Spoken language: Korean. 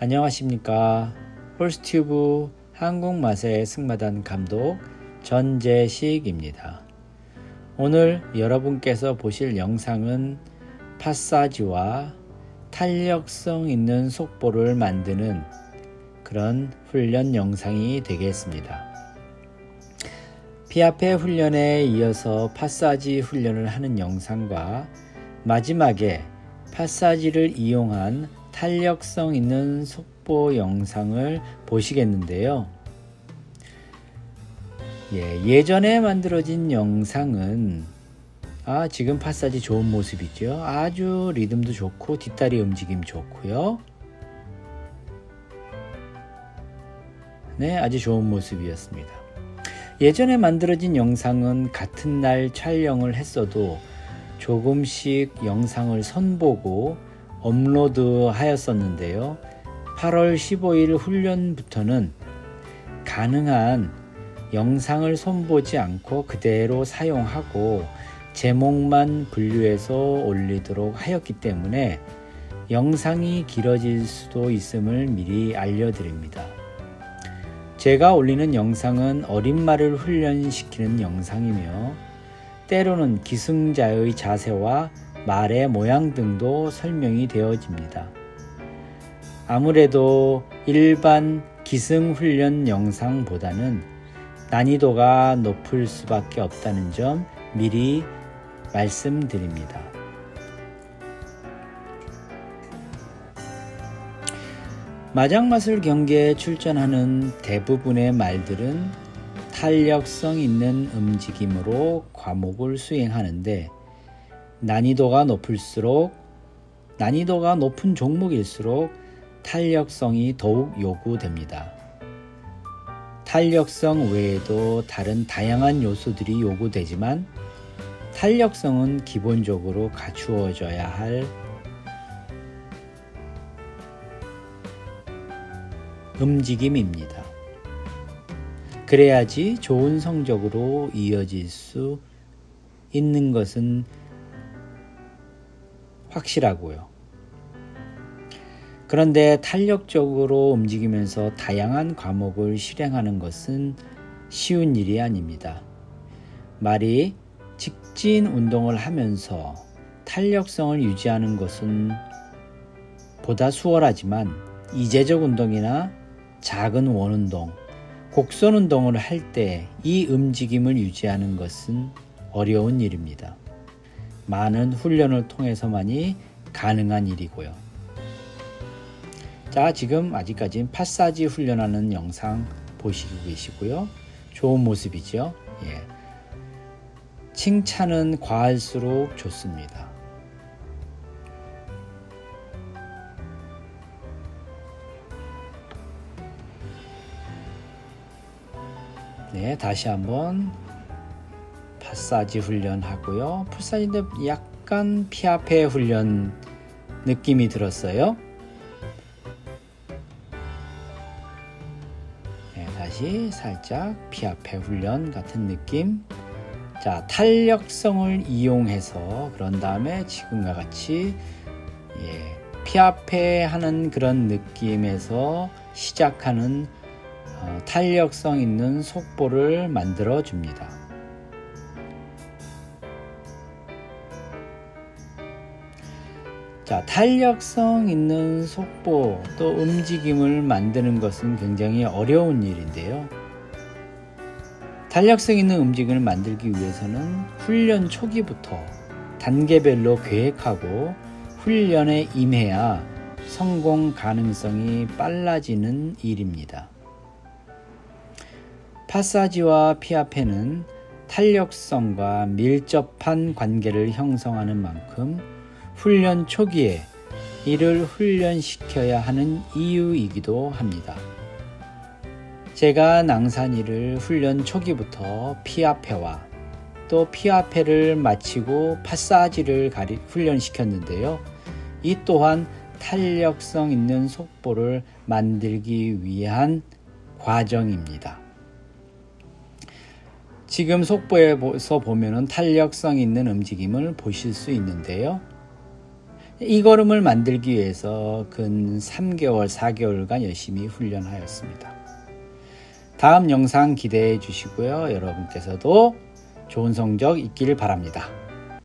안녕하십니까. 홀스튜브 한국맛의 승마단 감독 전재식입니다. 오늘 여러분께서 보실 영상은 파사지와 탄력성 있는 속보를 만드는 그런 훈련 영상이 되겠습니다. 피아페 훈련에 이어서 파사지 훈련을 하는 영상과 마지막에 파사지를 이용한 탄력성 있는 속보 영상을 보시겠는데요. 예, 예전에 만들어진 영상은 아, 지금 파사지 좋은 모습이죠. 아주 리듬도 좋고 뒷다리 움직임 좋고요. 네, 아주 좋은 모습이었습니다. 예전에 만들어진 영상은 같은 날 촬영을 했어도 조금씩 영상을 선보고 업로드 하였었는데요. 8월 15일 훈련부터는 가능한 영상을 손보지 않고 그대로 사용하고 제목만 분류해서 올리도록 하였기 때문에 영상이 길어질 수도 있음을 미리 알려드립니다. 제가 올리는 영상은 어린 말을 훈련시키는 영상이며 때로는 기승자의 자세와 말의 모양 등도 설명이 되어집니다. 아무래도 일반 기승 훈련 영상보다는 난이도가 높을 수밖에 없다는 점 미리 말씀드립니다. 마장마술 경기에 출전하는 대부분의 말들은 탄력성 있는 움직임으로 과목을 수행하는데 난이도가 높을수록 난이도가 높은 종목일수록 탄력성이 더욱 요구됩니다. 탄력성 외에도 다른 다양한 요소들이 요구되지만 탄력성은 기본적으로 갖추어져야 할 움직임입니다. 그래야지 좋은 성적으로 이어질 수 있는 것은 확실하고요. 그런데 탄력적으로 움직이면서 다양한 과목을 실행하는 것은 쉬운 일이 아닙니다. 말이 직진 운동을 하면서 탄력성을 유지하는 것은 보다 수월하지만 이제적 운동이나 작은 원운동, 곡선 운동을 할 때 이 움직임을 유지하는 것은 어려운 일입니다. 많은 훈련을 통해서만이 가능한 일이고요. 자, 지금 아직까지는 파사지 훈련하는 영상 보시고 계시고요. 좋은 모습이죠. 예. 칭찬은 과할수록 좋습니다. 네, 다시 한번 파사지 훈련하고요. 풀사지인데 약간 피아페 훈련 느낌이 들었어요. 네, 다시 살짝 피아페 훈련 같은 느낌. 자, 탄력성을 이용해서 그런 다음에 지금과 같이 예, 피아페 하는 그런 느낌에서 시작하는 어, 탄력성 있는 속보를 만들어 줍니다. 자, 탄력성 있는 속보 또 움직임을 만드는 것은 굉장히 어려운 일인데요. 탄력성 있는 움직임을 만들기 위해서는 훈련 초기부터 단계별로 계획하고 훈련에 임해야 성공 가능성이 빨라지는 일입니다. 파사지와 피아페는 탄력성과 밀접한 관계를 형성하는 만큼 훈련 초기에 이를 훈련시켜야 하는 이유이기도 합니다. 제가 낭산이를 훈련 초기부터 피아페와 또 피아페를 마치고 파사지를 가리, 훈련시켰는데요. 이 또한 탄력성 있는 속보를 만들기 위한 과정입니다. 지금 속보에서 보면은 탄력성 있는 움직임을 보실 수 있는데요. 이 걸음을 만들기 위해서 근 3개월, 4개월간 열심히 훈련하였습니다. 다음 영상 기대해 주시고요. 여러분께서도 좋은 성적 있기를 바랍니다.